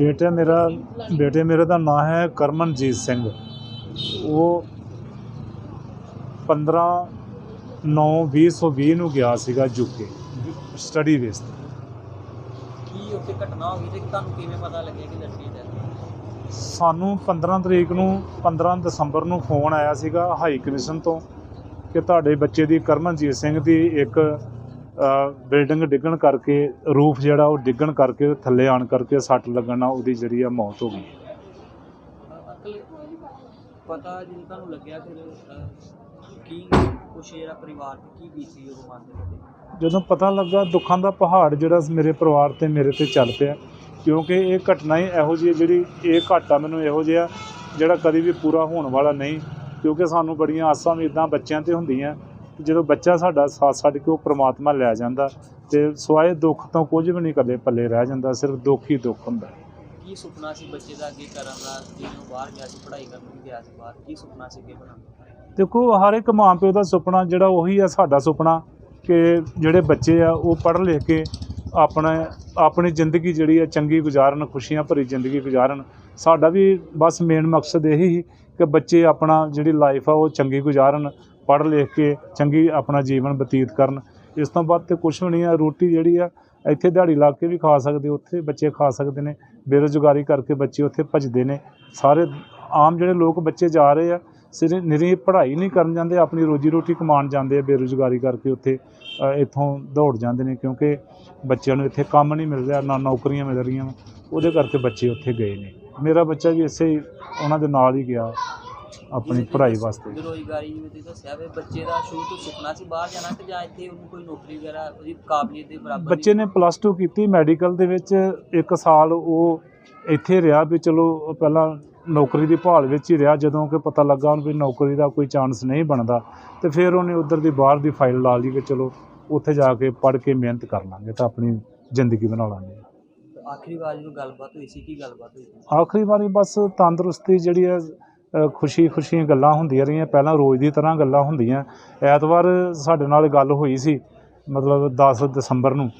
ਬੇਟਾ ਮੇਰਾ ਬੇਟੇ ਮੇਰੇ ਦਾ ਨਾਮ ਹੈ ਕਰਮਨਜੀਤ ਸਿੰਘ। ਉਹ 15 9 2020 ਨੂੰ ਗਿਆ ਸੀਗਾ ਯੂਕੇ ਸਟੱਡੀ ਬੇਸ ਤੇ ਕੀ ਉੱਥੇ ਘਟਨਾ ਹੋ ਗਈ ਤੇ ਤੁਹਾਨੂੰ ਕਿਵੇਂ ਪਤਾ ਲੱਗਿਆ ਕਿ ਲੜਕੀ ਦਾ ਸਾਨੂੰ 15 ਤਰੀਕ ਨੂੰ 15 ਦਸੰਬਰ ਨੂੰ ਫੋਨ ਆਇਆ ਸੀਗਾ ਹਾਈ ਕਮਿਸ਼ਨ ਤੋਂ ਕਿ ਤੁਹਾਡੇ ਬੱਚੇ ਦੀ ਕਰਮਨਜੀਤ ਸਿੰਘ ਦੀ ਇੱਕ ਬਿਲਡਿੰਗ ਡਿੱਗਣ ਕਰਕੇ ਰੂਫ ਜਿਹੜਾ ਉਹ ਡਿੱਗਣ ਕਰਕੇ ਥੱਲੇ ਆਣ ਕਰਕੇ ਸੱਟ ਲੱਗਣ ਨਾਲ ਉਹਦੀ ਜਿਹੜੀ ਆ ਮੌਤ ਹੋ ਗਈ। ਪਤਾ ਜਦੋਂ ਤੁਹਾਨੂੰ ਲੱਗਿਆ ਫਿਰ ਅਹ, ਕੀ ਕੁਛ ਜਿਹੜਾ ਪਰਿਵਾਰ ਤੇ ਕੀ ਬੀਤੀ ਉਹ ਮਨ ਦੇ ਵਿੱਚ? ਜਦੋਂ ਪਤਾ ਲੱਗਾ ਦੁੱਖਾਂ ਦਾ ਪਹਾੜ ਜਿਹੜਾ ਮੇਰੇ ਪਰਿਵਾਰ ਤੇ ਮੇਰੇ ਤੇ ਚੱਲ ਪਿਆ। ਕਿਉਂਕਿ ਇਹ ਘਟਨਾ ਹੀ ਇਹੋ ਜਿਹੀ ਹੈ ਜਿਹੜੀ ਇਹ ਘਾਟਾ ਮੈਨੂੰ ਇਹੋ ਜਿਹਾ ਜਿਹੜਾ ਕਦੀ ਵੀ ਪੂਰਾ ਹੋਣ ਵਾਲਾ ਨਹੀਂ। ਕਿਉਂਕਿ ਸਾਨੂੰ ਬੜੀਆਂ ਆਸਾਂ ਉਮੀਦਾਂ ਬੱਚਿਆਂ ਤੇ ਹੁੰਦੀਆਂ। ਜਦੋਂ ਬੱਚਾ ਸਾਡਾ ਸਾਥ ਛੱਡ ਕੇ ਉਹ ਪ੍ਰਮਾਤਮਾ ਲੈ ਜਾਂਦਾ ਤੇ ਸਵਾਏ ਦੁੱਖ ਤੋਂ ਕੁਝ ਵੀ ਨਹੀਂ ਕਦੇ ਪੱਲੇ ਰਹਿ ਜਾਂਦਾ ਸਿਰਫ ਦੁੱਖ ਹੀ ਦੁੱਖ ਹੁੰਦਾ। ਕੀ ਸੁਪਨਾ ਸੀ ਬੱਚੇ ਦਾ ਅੱਗੇ ਕਰਨ ਦਾ? ਜਿਹਨੂੰ ਬਾਹਰ ਗਿਆ ਸੀ ਪੜ੍ਹਾਈ ਕਰਨ ਵੀ ਗਿਆ ਸੀ ਬਾਹਰ। ਕੀ ਸੁਪਨਾ ਸੀ ਬਣਾਉਣ ਦਾ? ਦੇਖੋ ਹਰ ਇੱਕ ਮਾਂ ਪਿਓ ਦਾ ਸੁਪਨਾ ਜਿਹੜਾ ਉਹੀ ਆ ਸਾਡਾ ਸੁਪਨਾ ਕਿ ਜਿਹੜੇ ਬੱਚੇ ਆ ਉਹ ਪੜ੍ਹ ਲਿਖ ਕੇ ਆਪਣਾ ਆਪਣੀ ਜ਼ਿੰਦਗੀ ਜਿਹੜੀ ਆ ਚੰਗੀ ਗੁਜ਼ਾਰਨ ਖੁਸ਼ੀਆਂ ਭਰੀ ਜ਼ਿੰਦਗੀ ਗੁਜ਼ਾਰਨ। ਸਾਡਾ ਵੀ ਬਸ ਮੇਨ ਮਕਸਦ ਇਹੀ ਸੀ ਕਿ ਬੱਚੇ ਆਪਣਾ ਜਿਹੜੀ ਲਾਈਫ ਆ ਉਹ ਚੰਗੀ ਗੁਜ਼ਾਰਨ ਪੜ੍ਹ ਲਿਖ ਕੇ ਚੰਗੀ ਆਪਣਾ ਜੀਵਨ ਬਤੀਤ ਕਰਨ। ਇਸ ਤੋਂ ਬਾਅਦ ਤੇ ਕੁਝ ਵੀ ਨਹੀਂ ਆ, ਰੋਟੀ ਜਿਹੜੀ ਆ, ਇੱਥੇ ਦਿਹਾੜੀ ਲਾ ਕੇ ਵੀ ਖਾ ਸਕਦੇ, ਉੱਥੇ ਬੱਚੇ ਖਾ ਸਕਦੇ ਨੇ, ਬੇਰੁਜ਼ਗਾਰੀ ਕਰਕੇ ਬੱਚੇ ਉੱਥੇ ਭੱਜਦੇ ਨੇ। ਸਾਰੇ ਆਮ ਜਿਹੜੇ ਲੋਕ ਬੱਚੇ ਜਾ ਰਹੇ ਆ, ਸਿਰੇ ਨਿਰੀ ਪੜ੍ਹਾਈ ਨਹੀਂ ਕਰਨ ਜਾਂਦੇ, ਆਪਣੀ ਰੋਜੀ ਰੋਟੀ ਕਮਾਉਣ ਜਾਂਦੇ ਆ, ਬੇਰੁਜ਼ਗਾਰੀ ਕਰਕੇ ਉੱਥੇ ਇੱਥੋਂ ਦੌੜ ਜਾਂਦੇ ਨੇ, ਕਿਉਂਕਿ ਬੱਚਿਆਂ ਨੂੰ ਇੱਥੇ ਕੰਮ ਨਹੀਂ ਮਿਲ ਰਿਹਾ, ਨਾ ਨੌਕਰੀਆਂ ਮਿਲ ਰਹੀਆਂ ਉਹਦੇ ਕਰਕੇ ਬੱਚੇ ਉੱਥੇ ਗਏ ਨੇ। ਮੇਰਾ ਬੱਚਾ ਵੀ ਇਸੇ ਉਹਨਾਂ ਦੇ ਨਾਲ ਹੀ ਗਿਆ। ਆਪਣੀ ਪੜ੍ਹਾਈ ਵਾਸਤੇ। ਬੇਰੁਜ਼ਗਾਰੀ ਜਿਵੇਂ ਤੁਸੀਂ ਦੱਸਿਆ ਵੇ ਬੱਚੇ ਦਾ ਸ਼ੁਰੂ ਤੋਂ ਸੁਪਨਾ ਸੀ ਬਾਹਰ ਜਾਣਾ ਕਿ ਜਾਂ ਇੱਥੇ ਉਹਨੂੰ ਕੋਈ ਨੌਕਰੀ ਵਗੈਰਾ ਉਹਦੀ ਕਾਬਲੀਅਤ ਦੇ ਬਰਾਬਰ ਦੀ- ਬੱਚੇ ਨੇ ਪਲੱਸ 2 ਕੀਤੀ ਮੈਡੀਕਲ ਦੇ ਵਿੱਚ। ਇੱਕ ਸਾਲ ਉਹ ਇੱਥੇ ਰਿਹਾ ਵੀ ਚਲੋ ਪਹਿਲਾਂ ਨੌਕਰੀ ਦੀ ਭਾਲ ਵਿੱਚ ਹੀ ਰਿਹਾ। ਜਦੋਂ ਕਿ ਪਤਾ ਲੱਗਾ ਉਹਨੂੰ ਵੀ ਨੌਕਰੀ ਦਾ ਕੋਈ ਚਾਂਸ ਨਹੀਂ ਬਣਦਾ। ਤੇ ਫਿਰ ਉਹਨੇ ਉਧਰ ਦੀ ਬਾਹਰ ਦੀ ਫਾਈਲ ਲਾ ਲਈ ਕਿ ਚਲੋ ਉੱਥੇ ਜਾ ਕੇ ਪੜ੍ਹ ਕੇ ਮਿਹਨਤ ਕਰ ਲਾਂਗੇ ਤਾਂ ਆਪਣੀ ਜ਼ਿੰਦਗੀ ਬਣਾ ਲਾਂਗੇ। ਆਖਰੀ ਵਾਰ ਜਦੋਂ ਗੱਲਬਾਤ ਹੋਈ ਸੀ ਕੀ ਗੱਲਬਾਤ ਹੋਈ? ਸੀ ਆਖਰੀ ਵਾਰੀ ਬਸ ਤੰਦਰੁਸਤੀ ਜਿਹੜੀ ਹੈ ਖੁਸ਼ੀ ਖੁਸ਼ੀਆਂ ਗੱਲਾਂ ਹੁੰਦੀਆਂ ਰਹੀਆਂ। ਪਹਿਲਾਂ ਰੋਜ਼ ਦੀ ਤਰ੍ਹਾਂ ਗੱਲਾਂ ਹੁੰਦੀਆਂ। ਐਤਵਾਰ ਸਾਡੇ ਨਾਲ ਗੱਲ ਹੋਈ ਸੀ ਮਤਲਬ 10 ਦਸੰਬਰ ਨੂੰ।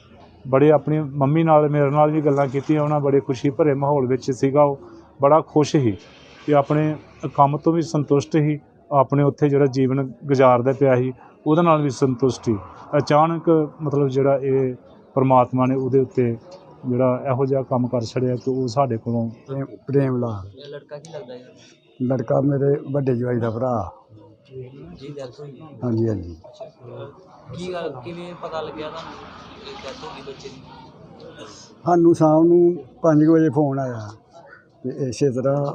ਬੜੇ ਆਪਣੀ ਮੰਮੀ ਨਾਲ ਮੇਰੇ ਨਾਲ ਵੀ ਗੱਲਾਂ ਕੀਤੀਆਂ। ਉਹਨਾਂ ਬੜੇ ਖੁਸ਼ੀ ਭਰੇ ਮਾਹੌਲ ਵਿੱਚ ਸੀਗਾ ਉਹ। ਬੜਾ ਖੁਸ਼ ਸੀ ਕਿ ਆਪਣੇ ਕੰਮ ਤੋਂ ਵੀ ਸੰਤੁਸ਼ਟ ਸੀ। ਆਪਣੇ ਉੱਥੇ ਜਿਹੜਾ ਜੀਵਨ ਗੁਜ਼ਾਰਦਾ ਪਿਆ ਸੀ ਉਹਦੇ ਨਾਲ ਵੀ ਸੰਤੁਸ਼ਟ ਸੀ। ਅਚਾਨਕ ਮਤਲਬ ਜਿਹੜਾ ਇਹ ਪਰਮਾਤਮਾ ਨੇ ਉਹਦੇ ਉੱਤੇ ਜਿਹੜਾ ਇਹੋ ਜਿਹਾ ਕੰਮ ਕਰ ਛੜਿਆ ਕਿ ਉਹ ਸਾਡੇ ਕੋਲੋਂ ਪ੍ਰੇਮ ਇਹ ਲੜਕਾ ਕੀ ਲੱਗਦਾ ਹੈ ਲੜਕਾ ਮੇਰੇ ਵੱਡੇ ਜਵਾਈ ਦਾ ਭਰਾ। ਜੀ ਡੈਥ ਹੋਈ ਹੈ। ਹਾਂਜੀ ਹਾਂਜੀ। ਕੀ ਗੱਲ ਕਿਵੇਂ ਪਤਾ ਲੱਗਿਆ ਤੁਹਾਨੂੰ ਕਿ ਡੈਥ ਹੋ ਗਈ ਬੱਚੇ ਦੀ? ਸਾਨੂੰ ਸ਼ਾਮ ਨੂੰ 5 ਵਜੇ ਫੋਨ ਆਇਆ ਤੇ ਇਸੇ ਤਰ੍ਹਾਂ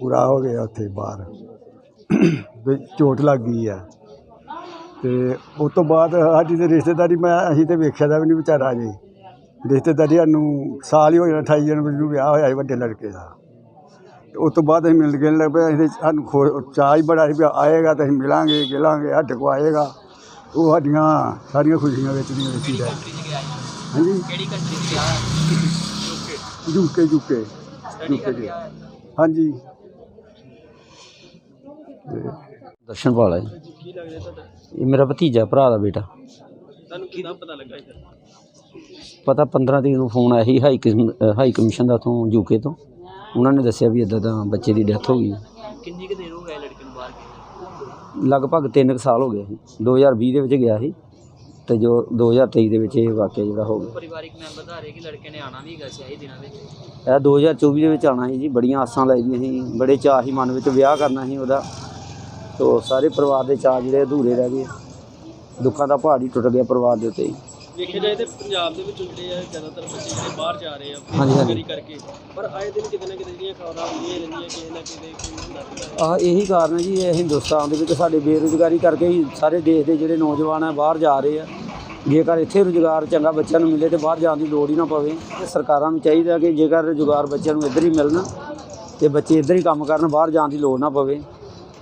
ਪੂਰਾ ਹੋ ਗਿਆ ਉੱਥੇ ਬਾਹਰ। ਵੀ ਚੋਟ ਲੱਗ ਗਈ ਆ। ਤੇ ਉਸ ਤੋਂ ਬਾਅਦ ਸਾਡੀ ਤੇ ਰਿਸ਼ਤੇਦਾਰੀ ਮੈਂ ਅਸੀਂ ਤੇ ਵੇਖਿਆ ਦਾ ਵੀ ਨਹੀਂ ਵਿਚਾਰਾ ਜੀ ਰਿਸ਼ਤੇਦਾਰੀ ਸਾਨੂੰ ਸਾਲ ਹੀ ਹੋ ਜਾਣਾ 28 ਜਨਵਰੀ ਨੂੰ ਵਿਆਹ ਹੋਇਆ ਸੀ ਵੱਡੇ ਲੜਕੇ ਦਾ। ਉਸ ਤੋਂ ਬਾਅਦ ਅਸੀਂ ਮਿਲ ਗਏ ਲੱਗ ਪਏ ਅਸੀਂ ਸਾਨੂੰ ਖੋ ਚਾਅ ਹੀ ਬੜਾ ਸੀ ਵੀ ਆਏਗਾ ਤਾਂ ਅਸੀਂ ਮਿਲਾਂਗੇ ਗਿਲਾਂਗੇ ਸਾਡੇ ਕੋ ਆਏਗਾ ਉਹ ਸਾਡੀਆਂ ਸਾਰੀਆਂ ਖੁਸ਼ੀਆਂ ਵਿੱਚ ਦੀਆਂ ਵਿੱਚ ਹੀ ਰਹਿ? ਹਾਂਜੀ ਕਿਹੜੀ ਕੰਟਰੀ 'ਚ ਗਿਆ ਯੂਕੇ ਯੂਕੇ। ਗਿਆ ਹੈ? ਹਾਂਜੀ ਹੈ। ਕੀ ਲੱਗਦਾ ਤੁਹਾਡਾ ਇਹ ਮੇਰਾ ਭਤੀਜਾ ਭਰਾ ਦਾ ਬੇਟਾ ਤੁਹਾਨੂੰ ਕਿਦਾਂ ਪਤਾ ਲੱਗਾ ਇਹ ਪਤਾ 15 ਤਰੀਕ ਨੂੰ ਫੋਨ ਆਇਆ ਸੀ ਹਾਈ ਕਮ- ਅ, ਹਾਈ ਕਮਿਸ਼ਨ ਦਾ ਤੋਂ ਯੂਕੇ ਤੋਂ ਉਹਨਾਂ ਨੇ ਦੱਸਿਆ ਵੀ ਇਦਾਂ ਦਾ ਬੱਚੇ ਦੀ ਡੈਥ ਹੋ ਗਈ। ਕਿੰਨੀ ਕੁ ਦੇਰ ਹੋ ਗਈ ਲੜਕੇ ਨੂੰ ਬਾਹਰ ਗਏ? ਲਗਭਗ 3 ਸਾਲ ਹੋ ਗਏ ਸੀ। 2020 ਦੇ ਵਿੱਚ ਗਿਆ ਸੀ ਤੇ ਜੋ 2023 ਦੇ ਵਿੱਚ ਇਹ ਵਾਕਿਆ ਜਿਹੜਾ ਹੋ ਗਿਆ। ਪਰਿਵਾਰਿਕ ਮੈਂਬਰ ਦਾ ਕਿ ਲੜਕੇ ਨੇ ਆਣਾ ਵੀ ਹੈਗਾ ਸੀ ਇਹ ਦਿਨਾਂ ਵਿੱਚ? ਇਹ 2024 ਦੇ ਵਿੱਚ ਆਣਾ ਸੀ ਜੀ ਬੜੀਆਂ ਆਸਾਂ ਲਾਈਆਂ ਸੀ ਬੜੇ ਚਾਅ ਸੀ ਮਨ ਵਿੱਚ ਵਿਆਹ ਕਰਨਾ ਸੀ ਉਹਦਾ। ਤੋ ਸਾਰੇ ਪਰਿਵਾਰ ਦੇ ਚਾਅ ਜਿਹੜੇ ਅਧੂਰੇ ਰਹਿ ਗਏ। ਦੁੱਖਾਂ ਦਾ ਪਹਾੜ ਹੀ ਟੁੱਟ ਗਿਆ ਪਰਿਵਾਰ ਦੇ ਉੱਤੇ ਹੀ ਵੇਖਿਆ ਜਾਏ ਤੇ ਪੰਜਾਬ ਦੇ ਵਿੱਚ ਜਿਹੜੇ ਆ ਜ਼ਿਆਦਾਤਰ ਬੱਚੇ ਜਿਹੜੇ ਬਾਹਰ ਜਾ ਰਹੇ ਆ ਹਾਂਜੀ, ਹਾਂਜੀ। ਨੌਕਰੀ ਕਰਕੇ। ਪਰ ਆਏ ਦਿਨ ਕਿਤੇ ਨਾ ਕਿਤੇ ਜਿਹੜੀਆਂ ਖਬਰਾਂ ਆਉਂਦੀਆਂ ਹੀ ਰਹਿੰਦੀਆਂ ਕਿਸੇ ਨਾ ਕਿਤੇ ਕੋਈ ਨਾ ਕੋਈ ਆਹ ਇਹੀ ਕਾਰਨ ਹੈ ਜੀ ਇਹ ਹਿੰਦੁਸਤਾਨ ਦੇ ਵਿੱਚ ਸਾਡੇ ਬੇਰੁਜ਼ਗਾਰੀ ਕਰਕੇ ਹੀ ਸਾਰੇ ਦੇਸ਼ ਦੇ ਜਿਹੜੇ ਨੌਜਵਾਨ ਆ ਬਾਹਰ ਜਾ ਰਹੇ ਆ। ਜੇਕਰ ਇੱਥੇ ਰੁਜ਼ਗਾਰ ਚੰਗਾ ਬੱਚਿਆਂ ਨੂੰ ਮਿਲੇ ਤੇ ਬਾਹਰ ਜਾਣ ਦੀ ਲੋੜ ਹੀ ਨਾ ਪਵੇ ਤੇ ਸਰਕਾਰਾਂ ਨੂੰ ਚਾਹੀਦਾ ਕਿ ਜੇਕਰ ਰੁਜ਼ਗਾਰ ਬੱਚਿਆਂ ਨੂੰ ਇੱਧਰ ਹੀ ਮਿਲਣ ਤੇ ਬੱਚੇ ਇੱਧਰ ਹੀ ਕੰਮ ਕਰਨ ਬਾਹਰ ਜਾਣ ਦੀ ਲੋੜ ਨਾ ਪਵੇ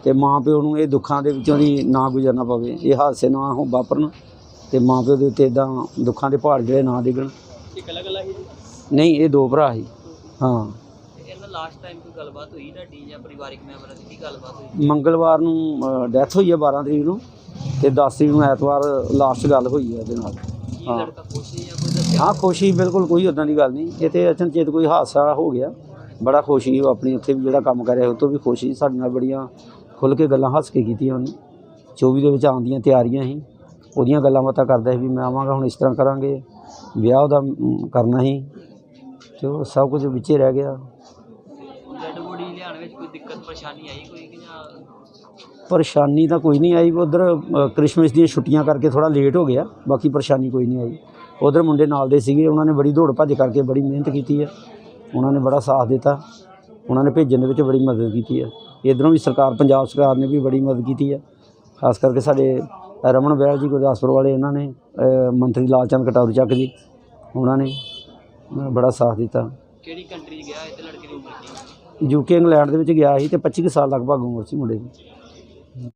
ਤੇ ਮਾਂ ਪਿਓ ਨੂੰ ਇਹ ਦੁੱਖਾਂ ਦੇ ਵਿੱਚੋਂ ਦੀ ਨਾ ਗੁਜ਼ਰਨਾ ਪਵੇ। ਇਹ ਹਾਦਸੇ ਨਾ ਹੋ ਵਾਪਰਨ। ਤੇ ਮਾਂ ਪਿਓ ਦੇ ਉੱਤੇ ਇਦਾਂ ਦੁੱਖਾਂ ਦੇ ਪਹਾੜ ਜਿਹੜੇ ਨਾ ਡਿੱਗਣ। ਹੀ ਨਹੀਂ ਇਹ ਦੋ ਭਰਾ ਸੀ। ਹਾਂ। ਤੇ ਇਹਨਾਂ ਲਾਸਟ ਟਾਈਮ ਕੋਈ ਗੱਲਬਾਤ ਹੋਈ ਤੁਹਾਡੀ ਜਾਂ ਪਰਿਵਾਰਿਕ ਮੈਂਬਰਾਂ ਦੀ? ਕੀ ਗੱਲਬਾਤ ਹੋਈ? ਮੰਗਲਵਾਰ ਨੂੰ ਡੈਥ ਹੋਈ ਹੈ 12 ਤਰੀਕ ਨੂੰ ਤੇ 10 ਤਰੀਕ ਨੂੰ ਐਤਵਾਰ ਲਾਸਟ ਗੱਲ ਹੋਈ ਹੈ ਇਹਦੇ ਨਾਲ। ਹਾਂ। ਖੁਸ਼ ਹਾਂ ਬਿਲਕੁਲ ਕੋਈ ਉਦਾਂ ਦੀ ਗੱਲ ਨਹੀਂ। ਇਹ ਤੇ ਅਚਨਚੇਤ ਕੋਈ ਹਾਦਸਾ ਹੋ ਗਿਆ। ਬੜਾ ਖੁਸ਼ੀ ਉਹ ਆਪਣੀ ਉੱਥੇ ਵੀ ਜਿਹੜਾ ਕੰਮ ਕਰਿਆ ਉਹ ਤੋਂ ਵੀ ਖੁਸ਼ੀ ਸਾਡੇ ਨਾਲ ਬੜੀਆਂ ਖੁੱਲ ਕੇ ਗੱਲਾਂ ਹੱਸ ਕੇ ਕੀਤੀਆਂ ਉਹਨੇ। 24 ਦੇ ਵਿੱਚ ਆਉਣ ਦੀਆਂ ਤਿਆਰੀਆਂ ਸੀ। ਉਹਦੀਆਂ ਗੱਲਾਂ ਬਾਤਾਂ ਕਰਦਾ ਸੀ ਵੀ ਮੈਂ ਆਵਾਂਗਾ ਹੁਣ ਇਸ ਤਰ੍ਹਾਂ ਕਰਾਂਗੇ। ਵਿਆਹ ਉਹਦਾ ਕਰਨਾ ਸੀ। ਤੇ ਉਹ ਸਭ ਕੁਝ ਵਿੱਚੇ ਰਹਿ ਗਿਆ। ਡੈਡ ਬੋਡੀ ਲਿਆਉਣ ਵਿੱਚ ਕੋਈ ਦਿੱਕਤ ਪਰੇਸ਼ਾਨੀ ਆਈ ਕੋਈ ਕਿ ਜਾਂ ਪਰੇਸ਼ਾਨੀ ਤਾਂ ਕੋਈ ਨਹੀਂ ਆਈ। ਉਧਰ ਕ੍ਰਿਸਮਸ ਦੀਆਂ ਛੁੱਟੀਆਂ ਕਰਕੇ ਥੋੜਾ ਲੇਟ ਹੋ ਗਿਆ। ਬਾਕੀ ਪਰੇਸ਼ਾਨੀ ਕੋਈ ਨਹੀਂ ਆਈ। ਉਧਰ ਮੁੰਡੇ ਨਾਲ ਦੇ ਸੀਗੇ। ਉਹਨਾਂ ਨੇ ਬੜੀ ਦੌੜ ਭੱਜ ਕਰਕੇ ਬੜੀ ਮਿਹਨਤ ਕੀਤੀ ਹੈ ਉਹਨਾਂ ਨੇ ਬੜਾ ਸਾਥ ਦਿੱਤਾ। ਉਹਨਾਂ ਨੇ ਭੇਜਣ ਦੇ ਵਿੱਚ ਬੜੀ ਮਦਦ ਕੀਤੀ ਹੈ ਇਧਰੋਂ ਵੀ ਸਰਕਾਰ ਪੰਜਾਬ ਸਰਕਾਰ ਨੇ ਵੀ ਬੜੀ ਮਦਦ ਕੀਤੀ ਹੈ ਖਾਸ ਕਰਕੇ ਸਾਡੇ ਰਮਨ ਬੈਲ ਜੀ ਗੁਰਦਾਸਪੁਰ ਵਾਲੇ ਇਹਨਾਂ ਨੇ ਮੰਤਰੀ ਲਾਲ ਚੰਦ ਕਟੌਰੀ ਚੱਕ ਜੀ ਉਹਨਾਂ ਨੇ ਬੜਾ ਸਾਥ ਦਿੱਤਾ। ਕਿਹੜੀ ਕੰਟਰੀ ਗਿਆ ਇਹ ਤੇ ਲੜਕੇ ਦੀ ਉਮਰ ਕੀ? ਯੂਕੇ ਇੰਗਲੈਂਡ ਦੇ ਵਿੱਚ ਗਿਆ ਸੀ ਤੇ 25 ਕੁ ਸਾਲ ਲਗਭਗ ਉਮਰ ਸੀ ਮੁੰਡੇ ਦੀ।